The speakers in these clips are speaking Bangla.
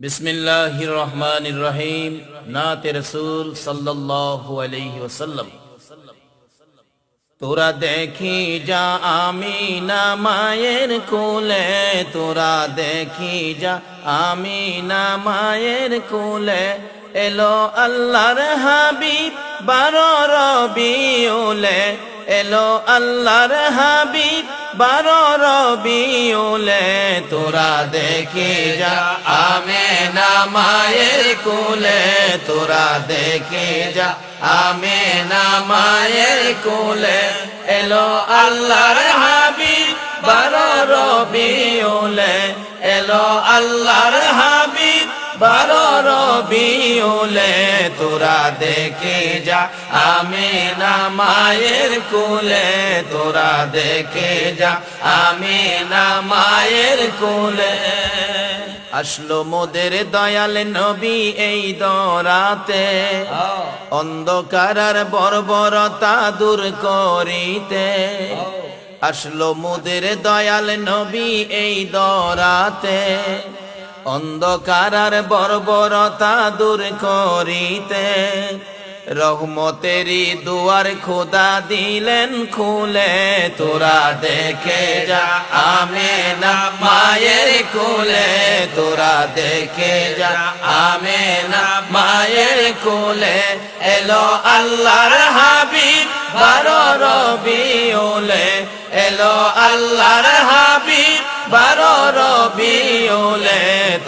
বিসমিল্লাহির রহমানির রহিম নাতে রসুল সাল্লাল্লাহু আলাইহি ওয়াসাল্লাম। তোরা দেখি যা আমি না মায়ের কোলে। তোরা দেখি যা আমি না মায়ের কোলে। এলো আল্লাহর হাবিব বারো রবিউলে। এলো আল্লাহর হাবিব বারো রবিউলে তোরা দেখি যা আমে না মায়ের কোলে তোরা দেখি যা আমে না মায়ের কোলে এলো আল্লাহর হাবিব, বারো রবিউলে এলো আল্লাহর হাবিব। বারো রবিউলে তোরা দেখে যা আমি না মায়ের কোলে তোরা দেখে যা আমি না মায়ের কোলে। আসলো মোদের দয়াল নবী এই দরাতে অন্ধকার আর বর্বরতা দূর করিতে। আসলো মোদের দয়াল নবী এই দরাতে অন্ধকার বর্বরতা দূর করিতে। রহমতেরি দুয়ার খোদা দিলেন, খুলে তোরা দেখে যা। আমি না মায়ের কোলে তোরা দেখে যা। আমি না মায়ের কোলে এলো আল্লাহর হাবিব, বারো রবিউলে। এলো আল্লাহর হাবিব, বারো রবিউলে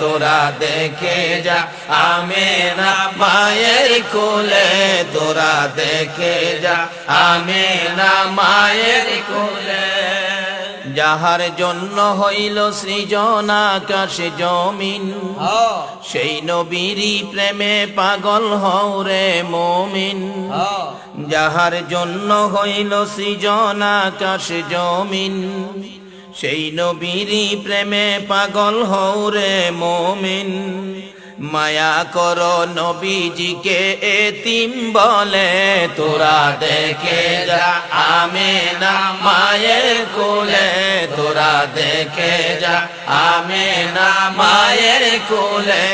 তোরা দেখে যা আমি না মায়ের কোলে। তোরা দেখে যা আমি না মায়ের কোলে। যাহার জন্য হইল সৃজন আকাশ জমিন সেই নবীরই প্রেমে পাগল হৌরে মমিন। যাহার জন্য হইল সৃজন আকাশ জমিন সেই নবীরই প্রেমে পাগল হৌরে মমিন। মায়া কর নবীজিকে এতিম বলে, তোরা দেখে যা আমি না মায়ের কোলে। তোরা দেখে যা আমি না মায়ের কোলে।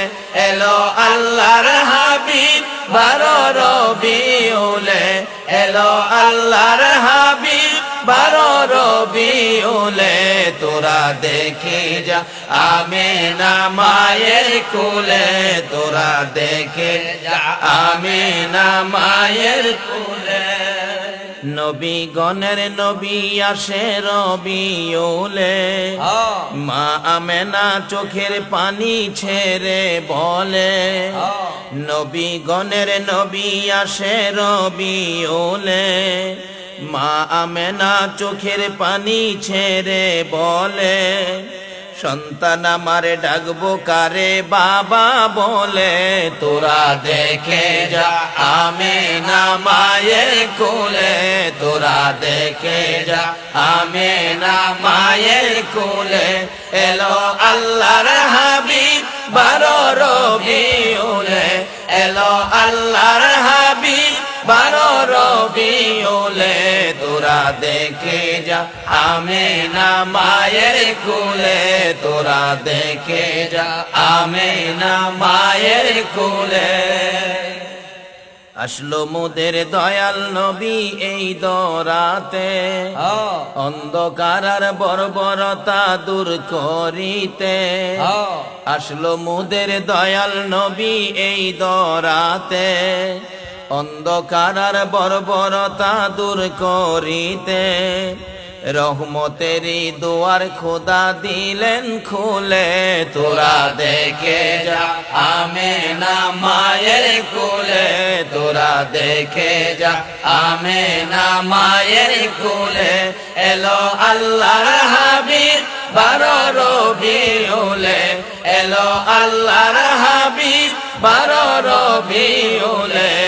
এলো আল্লাহর হাবিব বারো রবিউলে। এলো আল্লাহর হাবিব বারো রবিউলে। তোরা দেখে যা আমি না মায়ের কোলে তোরা দেখে যা আমি না মায়ের কোলে। নবী গণের নবী আসে রবিউলে মা আমেনা চোখের পানি ছেড়ে বলে। নবী গণের নবী আসে রবিউলে মা আমেনা চোখের পানি ছেড়ে বলে, সন্তান আমার ডাকবো কারে বাবা বলে, তোরা দেখে যা আমি না মায়ের কোলে, তোরা দেখে যা আমি না মায়ের কোলে, এলো আল্লাহর হাবিব বারো রবি ওলে এলো আল্লাহর হাবিব বারো রবিউলে। তোরা দেখে যা আমি না মায়ের কোলে। তোরা দেখে যা আমি না মায়ের কোলে। আসলো মোদের দয়াল নবী এই দরাতে। অন্ধকার আর বর্বরতা দূর করিতে। আসলো মোদের দয়াল নবী এই দরাতে। অন্ধকার বর্বরতা দূর করিতে রহমতেরি দুয়ার খোদা দিলেন খুলে। তোরা দেখে যা আমে না মায়ের কোলে। তোরা দেখে যা আমি না মায়ের কোলে। এলো আল্লাহর হাবিব বারো রবিউলে। এলো আল্লাহর হাবিব বারো রবিউলে।